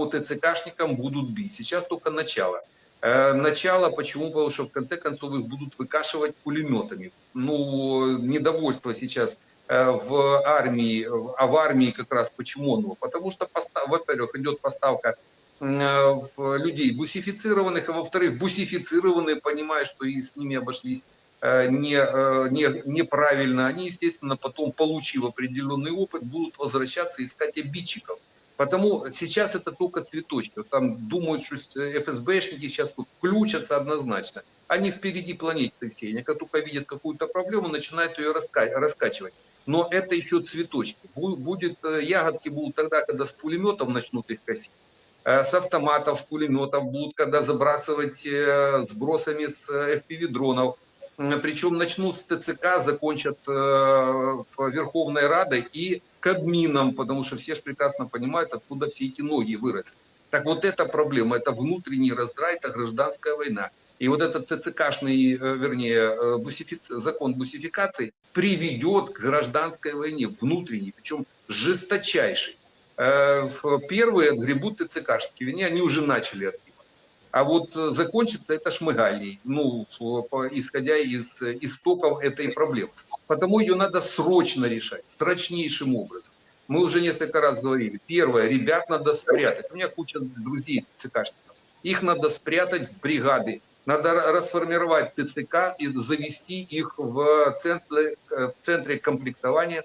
по ТЦКшникам будут бить. Сейчас только начало. Э, начало, почему? Потому что в конце концов их будут выкашивать пулеметами. Ну, недовольство сейчас э, в армии, а в армии как раз почему оно? Потому что, во-первых, идет поставка э, людей бусифицированных, а во-вторых, бусифицированные, понимая, что и с ними обошлись не, не, неправильно, они, естественно, потом, получив определенный опыт, будут возвращаться искать обидчиков. Потому сейчас это только цветочки. Там думают, что ФСБшники сейчас тут включатся однозначно. Они впереди планеты всей. Они только видят какую-то проблему, начинают ее раска раскачивать. Но это еще цветочки. Будет, э, ягодки будут тогда, когда с пулеметов начнут их косить. Э, с автоматов, с пулеметов будут, когда забрасывать э, сбросами с FPV-дронов причем начнут с ТЦК, закончат э, Верховной Радой и Кабмином, потому что все же прекрасно понимают, откуда все эти ноги выросли. Так вот эта проблема, это внутренний раздрай, это гражданская война. И вот этот ТЦКшный, э, вернее, э, бусифици... закон бусификации приведет к гражданской войне, внутренней, причем жесточайшей. Первые отгребут ТЦКшники, вернее, они уже начали отгребать. А вот э, закончится это шмыгальней, ну, исходя из э, истоков этой проблемы. Потому ее надо срочно решать, срочнейшим образом. Мы уже несколько раз говорили. Первое, ребят надо спрятать. У меня куча друзей ЦКшников. Их надо спрятать в бригады. Надо расформировать ТЦК и завести их в центре, э, в центре комплектования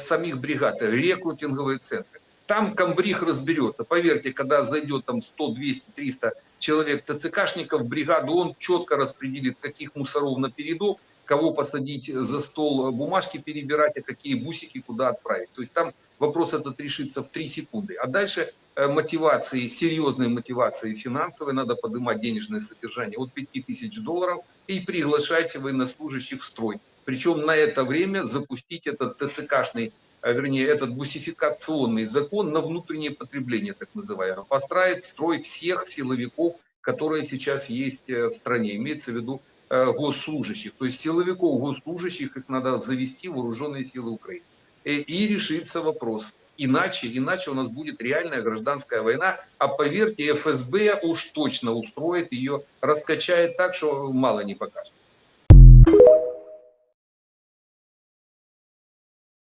самих бригад, рекрутинговые центры. Там комбриг разберется. Поверьте, когда зайдет там 100, 200, 300 человек ТЦКшников бригаду, он четко распределит, каких мусоров на передок, кого посадить за стол бумажки перебирать, а какие бусики куда отправить. То есть там вопрос этот решится в 3 секунды. А дальше э, мотивации, серьезной мотивации финансовой, надо поднимать денежное содержание от 5000 долларов и приглашать военнослужащих в строй. Причем на это время запустить этот ТЦКшный вернее, этот бусификационный закон на внутреннее потребление, так называемое, построить строй всех силовиков, которые сейчас есть э, в стране, имеется в виду э, госслужащих. То есть силовиков, госслужащих, их надо завести в вооруженные силы Украины. И, и решится вопрос. Иначе, иначе у нас будет реальная гражданская война, а поверьте, ФСБ уж точно устроит ее, раскачает так, что мало не покажет.